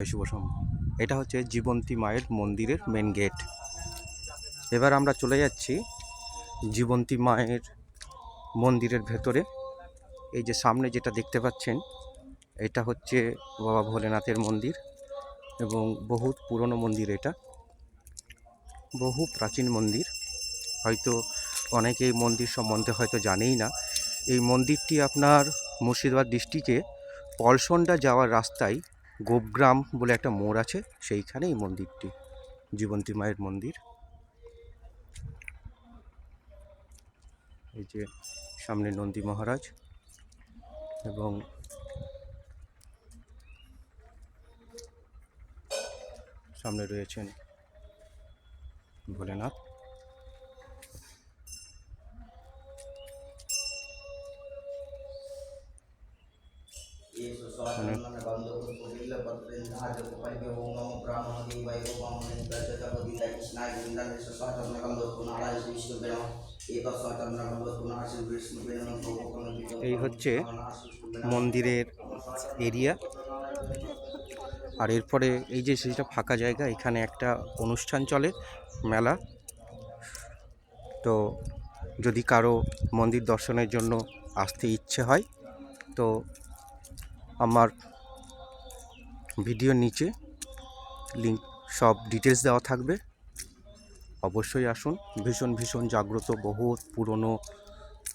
শুভ এটা হচ্ছে জীবন্তী মায়ের মন্দিরের মেন গেট এবার আমরা চলে যাচ্ছি জীবন্তী মায়ের মন্দিরের ভেতরে। এই যে সামনে যেটা দেখতে পাচ্ছেন, এটা হচ্ছে বাবা ভোলেনাথের মন্দির এবং বহুত পুরনো মন্দির এটা। বহু প্রাচীন মন্দির। হয়তো অনেকে এই মন্দির সম্বন্ধে হয়তো জানেই না। এই মন্দিরটি আপনার মুর্শিদাবাদ ডিস্ট্রিক্টে পলসন্ডা যাওয়ার রাস্তায় গোপগ্রাম বলে একটা মোড় আছে, সেইখানে এই মন্দিরটি, জীবন্তী মায়ের মন্দির। এই যে সামনে নন্দী মহারাজ এবং সামনে রয়েছেন ভোলেনাথ। এই হচ্ছে মন্দিরের এরিয়া। আর এরপরে এই যে সেটা ফাঁকা জায়গা, এখানে একটা অনুষ্ঠান চলে, মেলা। তো যদি কারও মন্দির দর্শনের জন্য আসতে ইচ্ছে হয়, তো আমার ভিডিওর নিচে লিঙ্ক সব ডিটেলস দেওয়া থাকবে। অবশ্যই আসুন। ভীষণ ভীষণ জাগ্রত, বহুত পুরনো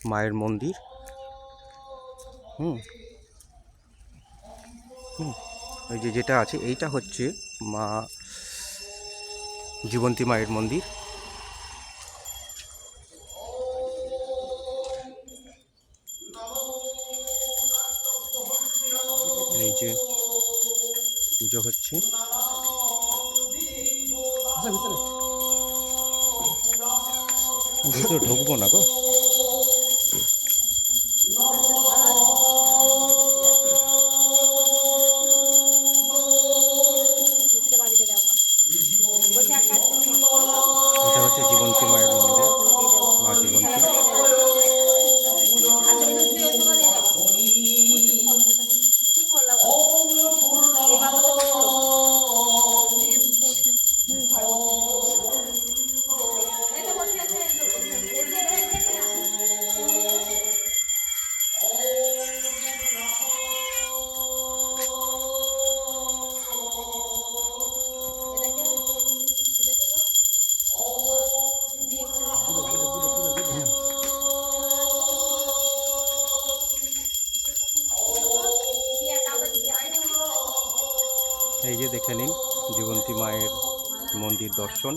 মায়ের মন্দির। হুম। হুম। ওই যে যেটা আছে, এইটা হচ্ছে মা জীবন্তী মায়ের মন্দির। এই যে পুজো হচ্ছে। ভিতরে ঢুকবো না গো। এটা হচ্ছে জীবন্তী মায়ের মন্দির মা জীবন্তী। এই যে দেখে নিন জীবন্তী মায়ের মন্দির দর্শন।